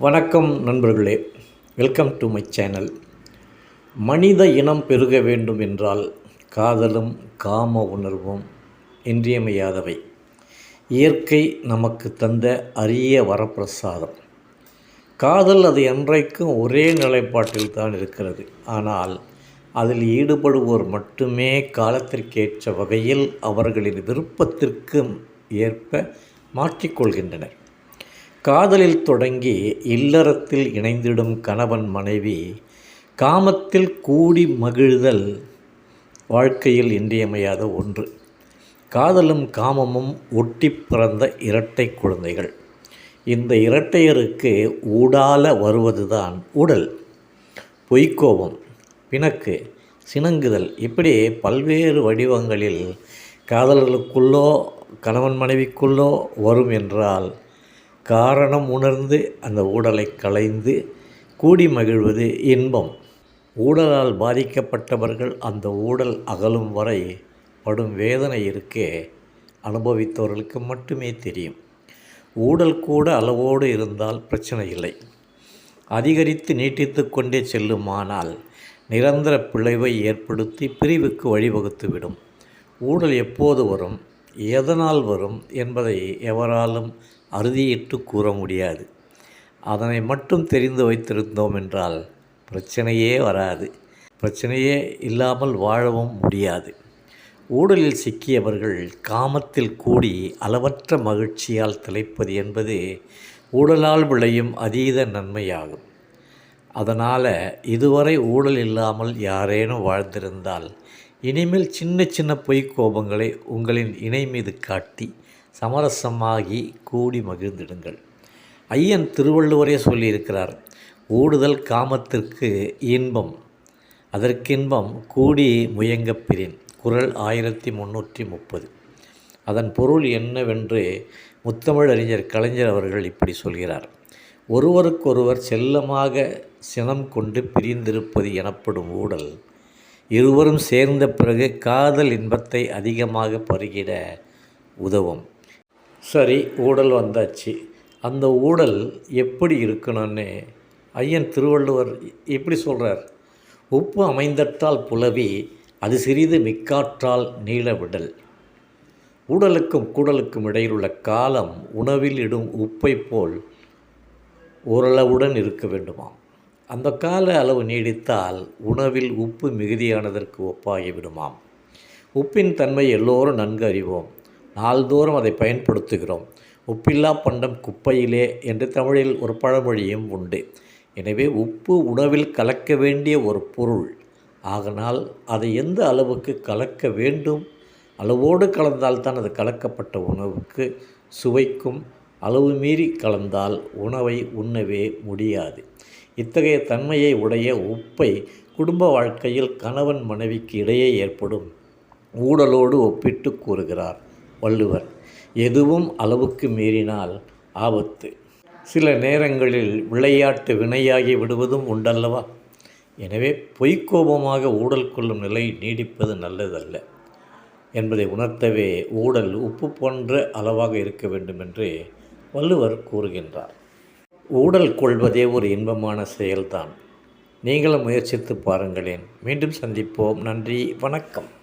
வணக்கம் நண்பர்களே. Welcome to my channel மனித இனம் பெருக வேண்டும் என்றால் காதலும் காம உணர்வும் இன்றியமையாதவை. இயற்கை நமக்கு தந்த அரிய வரப்பிரசாதம். காதல் அது என்றைக்கும் ஒரே நிலைப்பாட்டில் தான் இருக்கிறது. ஆனால் அதில் ஈடுபடுவோர் மட்டுமே காலத்திற்கேற்ற வகையில் அவர்களின் விருப்பத்திற்கும் ஏற்ப மாற்றிக்கொள்கின்றனர். காதலில் தொடங்கி இல்லறத்தில் இணைந்திடும் கணவன் மனைவி காமத்தில் கூடி மகிழ்தல் வாழ்க்கையில் இன்றியமையாத ஒன்று. காதலும் காமமும் ஒட்டி பிறந்த இரட்டை குழந்தைகள். இந்த இரட்டையருக்கு ஊடால வருவதுதான் உடல். பொய்க்கோபம் பிணக்கு சினங்குதல் இப்படி பல்வேறு வடிவங்களில் காதலர்களுக்குள்ளோ கணவன் மனைவிக்குள்ளோ வரும் என்றால் காரணம் உணர்ந்து அந்த ஊடலை களைந்து கூடி மகிழ்வது இன்பம். ஊடலால் பாதிக்கப்பட்டவர்கள் அந்த ஊடல் அகலும் வரை படும் வேதனை இருக்கே அனுபவித்தவர்களுக்கு மட்டுமே தெரியும். ஊடல் கூட அளவோடு இருந்தால் பிரச்சனை இல்லை. அதிகரித்து நீட்டித்து கொண்டே செல்லுமானால் நிரந்தர பிழைவை ஏற்படுத்தி பிரிவுக்கு வழிவகுத்துவிடும். ஊழல் எப்போது வரும்? எதனால் வரும் என்பதை எவராலும் அறுதியிட்டு கூற முடியாது. அதனை மட்டும் தெரிந்து வைத்திருந்தோம் என்றால் பிரச்சனையே வராது. பிரச்சனையே இல்லாமல் வாழவும் முடியாது. ஊழலில் சிக்கியவர்கள் காமத்தில் கூடி அளவற்ற மகிழ்ச்சியால் திளைப்பது என்பது ஊழலால் விளையும் அதீத நன்மையாகும். அதனால் இதுவரை ஊழல் இல்லாமல் யாரேனும் வாழ்ந்திருந்தால் இனிமேல் சின்ன சின்ன பொய் கோபங்களை உங்களின் இணை மீது காட்டி சமரசமாகி கூடி மகிழ்ந்திடுங்கள். ஐயன் திருவள்ளுவரே சொல்லியிருக்கிறார் ஊடுதல் காமத்திற்கு இன்பம் அதற்கின்பம் கூடி முயங்கப்பிரின் குரல் ஆயிரத்தி முந்நூற்றி முப்பது. அதன் பொருள் என்னவென்று முத்தமிழ் அறிஞர் கலைஞர் அவர்கள் இப்படி சொல்கிறார் ஒருவருக்கொருவர் செல்லமாக சினம் கொண்டு பிரிந்திருப்பது எனப்படும் ஊடல் இருவரும் சேர்ந்த பிறகு காதல் இன்பத்தை அதிகமாக பருகிட உதவும். சரி ஊடல் வந்தாச்சு. அந்த ஊடல் எப்படி இருக்கணும்னு ஐயன் திருவள்ளுவர் எப்படி சொல்கிறார் உப்பு அமைந்தற்றால் புலவி அது சிறிது மிக்காற்றால் நீள விடல். உடலுக்கும் குடலுக்கும் இடையிலுள்ள காலம் உணவில் இடும் உப்பை போல் ஓரளவுடன் இருக்க வேண்டுமாம். அந்த கால அளவு நீடித்தால் உணவில் உப்பு மிகுதியானதற்கு ஒப்பாகிவிடுமாம் உப்பின் தன்மை எல்லோரும் நன்கு அறிவோம். நாள்தோறும் அதை பயன்படுத்துகிறோம். உப்பில்லா பண்டம் குப்பையிலே என்று தமிழில் ஒரு பழமொழியும் உண்டு. எனவே உப்பு உணவில் கலக்க வேண்டிய ஒரு பொருள். ஆகனால் அதை எந்த அளவுக்கு கலக்க வேண்டும்? அளவோடு கலந்தால்தான் அது கலக்கப்பட்ட உணவுக்கு சுவைக்கும். அளவு மீறி கலந்தால் உணவை உண்ணவே முடியாது. இத்தகைய தன்மையை உடைய உப்பை குடும்ப வாழ்க்கையில் கணவன் மனைவிக்கு இடையே ஏற்படும் ஊடலோடு ஒப்பிட்டு கூறுகிறார் வள்ளுவர். எதுவும் அளவுக்கு மீறினால் ஆபத்து. சில நேரங்களில் விளையாட்டு வினையாகி விடுவதும் உண்டல்லவா? எனவே பொய்க்கோபமாக ஊடல் கொள்ளும் நிலை நீடிப்பது நல்லதல்ல. என்பதை உணர்த்தவே ஊடல் உப்பு போன்ற அளவாக இருக்க வேண்டும் என்று வள்ளுவர் கூறுகின்றார். ஊடல் கொள்வதே ஒரு இன்பமான செயல்தான். நீங்களும் முயற்சித்து பாருங்களேன். மீண்டும் சந்திப்போம். நன்றி. வணக்கம்.